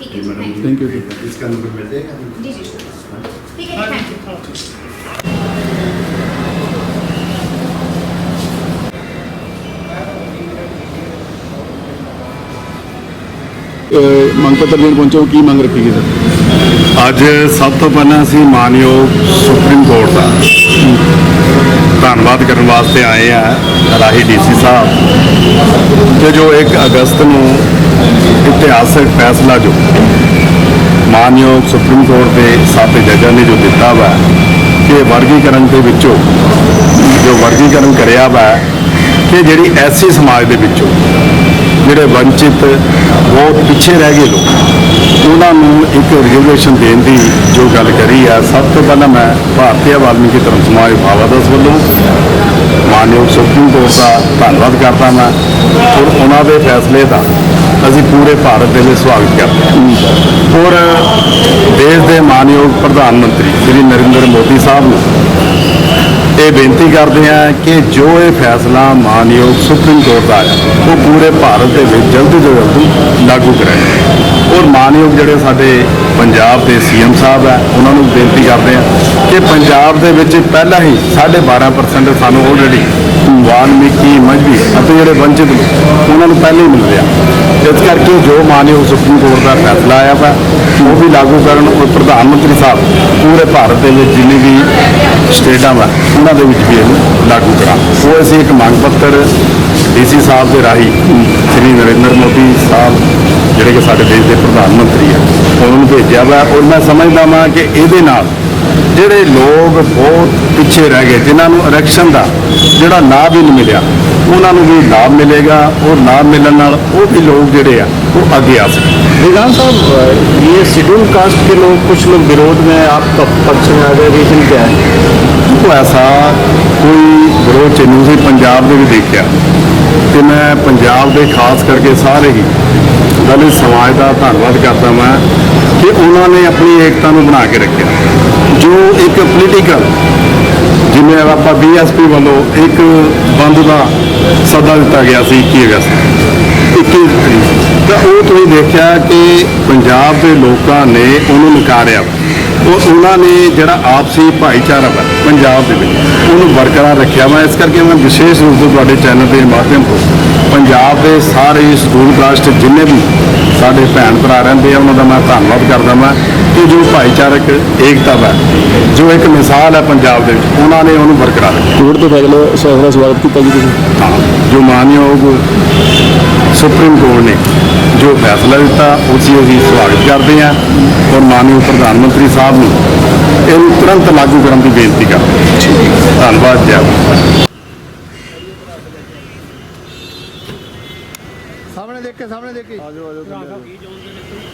ਠੀਕ ਹੈ ਜੀ ਮੰਗ ਪੱਤਰ ਦੇਣ ਪਹੁੰਚੋ ਕੀ ਮੰਗ ਰੱਖੀ ਗਈ ਸਰ ਅੱਜ ਸਭ ਤੋਂ ਪਹਿਲਾਂ ਅਸੀਂ ਮਾਨਯੋਗ ਸੁਪਰੀਮ ਕੋਰਟ ਦਾ ਧੰਨਵਾਦ ਕਰਨ ਵਾਸਤੇ ਆਏ ਆ ਰਾਹੀ ਡੀਸੀ ਸਾਹਿਬ ਤੇ ਜੋ 1 ਅਗਸਤ ਨੂੰ ਇਤਿਹਾਸਕ ਫੈਸਲਾ ਜੋ ਮਾਨਯੋਗ ਸੁਪਰੀਮ ਕੋਰਟ ਦੇ ਸੱਤ ਜੱਜਾਂ ਨੇ ਜੋ ਦਿੱਤਾ ਵਾ ਕਿ ਵਰਗੀਕਰਨ ਦੇ ਵਿੱਚੋਂ, ਜੋ ਵਰਗੀਕਰਨ ਕਰਿਆ ਵਾ ਕਿ ਜਿਹੜੀ ਐਸੀ ਸਮਾਜ ਦੇ ਵਿੱਚੋਂ, ਜਿਹੜੇ ਵੰਚਿਤ, ਬਹੁਤ ਪਿੱਛੇ ਰਹਿ ਗਏ ਲੋਕ। ਉਹਨਾਂ ਨੂੰ ਇੱਕ ਰਿਜ਼ਰਵੇਸ਼ਨ ਦੇਣ ਦੀ ਜੋ ਗੱਲ ਕਰੀ ਆ, ਸਭ ਤੋਂ ਪਹਿਲਾਂ ਮੈਂ ਭਾਰਤੀ ਵਾਲਮੀਕੀ ਧਰਮ ਸਮਾਜ ਭਾਵਾਦਸ ਵੱਲੋਂ ਮਾਨਯੋਗ ਸੁਪਰੀਮ ਕੋਰਟ ਦਾ ਧੰਨਵਾਦ ਕਰਦਾ ਮੈਂ ਔਰ ਉਹਨਾਂ ਦੇ ਫੈਸਲੇ ਦਾ ਅਸੀਂ ਪੂਰੇ ਭਾਰਤ ਦੇ ਵਿੱਚ ਸਵਾਗਤ ਕਰਦੇ ਹਾਂ। ਔਰ ਦੇਸ਼ ਦੇ ਮਾਨਯੋਗ ਪ੍ਰਧਾਨ ਮੰਤਰੀ ਸ੍ਰੀ ਨਰਿੰਦਰ ਮੋਦੀ ਸਾਹਿਬ ਨੂੰ ਇਹ ਬੇਨਤੀ ਕਰਦੇ ਹਾਂ ਕਿ ਜੋ ਇਹ ਫੈਸਲਾ ਮਾਨਯੋਗ ਸੁਪਰੀਮ ਕੋਰਟ ਦਾ ਹੈ ਉਹ ਪੂਰੇ ਭਾਰਤ ਦੇ ਵਿੱਚ ਜਲਦੀ ਤੋਂ ਜਲਦੀ ਲਾਗੂ ਕਰਾਏ ਔਰ ਮਾਨਯੋਗ ਜਿਹੜੇ ਸਾਡੇ ਪੰਜਾਬ ਦੇ ਸੀਐਮ ਸਾਹਿਬ ਹੈ, ਉਹਨਾਂ ਨੂੰ ਬੇਨਤੀ ਕਰਦੇ ਆ ਕਿ ਪੰਜਾਬ ਦੇ ਵਿੱਚ ਪਹਿਲਾਂ ਹੀ 12.5% ਸਾਨੂੰ ਆਲਰੇਡੀ ਵਾਲਮੀਕੀ, ਮਜਬੀ ਅਤੇ ਜਿਹੜੇ ਵੰਚਿਤ ਉਹਨਾਂ ਨੂੰ ਪਹਿਲਾਂ ਹੀ ਮਿਲ ਰਿਹਾ। ਇਸ ਕਰਕੇ ਜੋ ਮਾਨਯੋਗ ਸੁਪਰੀਮ ਕੋਰਟ ਦਾ ਫੈਸਲਾ ਆਇਆ ਵਾ, ਉਹ ਵੀ ਲਾਗੂ ਕਰਨ ਔਰ ਪ੍ਰਧਾਨ ਮੰਤਰੀ ਸਾਹਿਬ ਪੂਰੇ ਭਾਰਤ ਦੇ ਵਿੱਚ ਜਿੰਨੀ ਵੀ ਸਟੇਟਾਂ ਵਾ, ਉਹਨਾਂ ਦੇ ਵਿੱਚ ਵੀ ਇਹਨੂੰ ਲਾਗੂ ਕਰਾਂ ਉਹ ਅਸੀਂ ਇੱਕ ਮੰਗ ਪੱਤਰ ਡੀਸੀ ਸਾਹਿਬ ਦੇ ਰਾਹੀਂ ਸ੍ਰੀ ਨਰਿੰਦਰ ਜਿਹੜੇ ਕਿ ਸਾਡੇ ਦੇਸ਼ ਦੇ ਪ੍ਰਧਾਨ ਮੰਤਰੀ ਆ ਉਹਨਾਂ ਨੂੰ ਭੇਜਿਆ ਵਾ ਔਰ ਮੈਂ ਸਮਝਦਾ ਵਾਂ ਕਿ ਇਹਦੇ ਨਾਲ ਜਿਹੜੇ ਲੋਕ ਬਹੁਤ ਪਿੱਛੇ ਰਹਿ ਗਏ ਜਿਨ੍ਹਾਂ ਨੂੰ ਆਰਕਸ਼ਣ ਦਾ ਜਿਹੜਾ ਲਾਭ ਹੀ ਨਹੀਂ ਮਿਲਿਆ ਉਹਨਾਂ ਨੂੰ ਵੀ ਲਾਭ ਮਿਲੇਗਾ ਔਰ ਲਾਭ ਮਿਲਣ ਨਾਲ ਉਹ ਵੀ ਲੋਕ ਜਿਹੜੇ ਆ ਉਹ ਅੱਗੇ ਆ ਸਕਣ विधान साहब ये शेड्यूल कास्ट के लोग कुछ लोग विरोध में आपका पक्ष में आ गए रीजन क्या है ਦੇਖੋ ਐਸਾ ਕੋਈ ਵਿਰੋਧ ਚਿੰਨ੍ਹ ਸੀ ਪੰਜਾਬ ਦੇ ਵੀ ਦੇਖਿਆ ਤੇ ਮੈਂ ਪੰਜਾਬ ਦੇ ਖਾਸ ਕਰਕੇ ਸਾਰੇ ਹੀ ਦਲਿਤ ਸਮਾਜ ਦਾ ਧੰਨਵਾਦ ਕਰਦਾ ਮੈਂ ਕਿ ਉਹਨਾਂ ਨੇ ਆਪਣੀ ਏਕਤਾ ਨੂੰ ਬਣਾ ਕੇ ਰੱਖਿਆ। ਜੋ ਇੱਕ ਪੋਲੀਟੀਕਲ ਜਿਵੇਂ ਆਪਾਂ ਬੀਐਸਪੀ ਵੱਲੋਂ ਇੱਕ ਬੰਦ ਦਾ ਸੱਦਾ ਦਿੱਤਾ ਗਿਆ ਸੀ 21 ਅਗਸਤ 21 ਤਾਂ ਉਹ ਤੁਸੀਂ ਦੇਖਿਆ ਕਿ ਪੰਜਾਬ ਦੇ ਲੋਕਾਂ ਨੇ ਉਹਨੂੰ ਨਕਾਰਿਆ। ਉਹ ਉਹਨਾਂ ਨੇ ਜਿਹੜਾ ਆਪਸੀ ਭਾਈਚਾਰਾ ਵਾ, ਪੰਜਾਬ ਦੇ ਵਿੱਚ, ਉਹਨੂੰ ਬਰਕਰਾਰ ਰੱਖਿਆ ਵਾ। ਇਸ ਕਰਕੇ ਮੈਂ ਵਿਸ਼ੇਸ਼ ਰੂਪ ਤੋਂ ਤੁਹਾਡੇ ਚੈਨਲ ਦੇ ਮਾਧਿਅਮ ਤੋਂ ਪੰਜਾਬ ਦੇ ਸਾਰੇ ਸਕੂਲ ਕਾਸਟ ਜਿੰਨੇ ਵੀ ਸਾਡੇ ਭੈਣ ਭਰਾ ਰਹਿੰਦੇ ਆ ਉਹਨਾਂ ਦਾ ਮੈਂ ਧੰਨਵਾਦ ਕਰਦਾ ਮੈਂ ਕਿ ਜੋ ਭਾਈਚਾਰਕ ਏਕਤਾ ਵਾ ਜੋ ਇੱਕ ਮਿਸਾਲ ਹੈ ਪੰਜਾਬ ਦੇ ਵਿੱਚ ਉਹਨਾਂ ਨੇ ਉਹਨੂੰ ਬਰਕਰਾਰ ਰੱਖਿਆ। ਕੋਰਟ ਦੇ ਫੈਸਲੇ ਫੈਸਲਾ ਸਵਾਗਤ ਕੀਤਾ ਜੀ ਤੁਸੀਂ। ਹਾਂ ਜੋ ਮਾਨਯੋਗ ਸੁਪਰੀਮ ਕੋਰਟ ਨੇ ਜੋ ਫੈਸਲਾ ਦਿੱਤਾ ਉਸ ਦੀ ਅਸੀਂ ਸਵਾਗਤ ਕਰਦੇ ਹਾਂ ਔਰ ਮਾਨਯੋਗ ਪ੍ਰਧਾਨ ਮੰਤਰੀ ਸਾਹਿਬ ਨੂੰ ਇਹਨੂੰ ਤੁਰੰਤ ਲਾਗੂ ਕਰਨ ਦੀ ਬੇਨਤੀ ਕਰਦੇ ਹਾਂ। ਧੰਨਵਾਦ ਜੀ ਸਾਹਮਣੇ ਦੇਖ ਕੇ ਸਾਹਮਣੇ ਦੇਖ। ਕੇ ਆਜੋ ਆਜੋ ਕੀ ਜਾਣਦੇ ਨੇ ਤੁਸੀਂ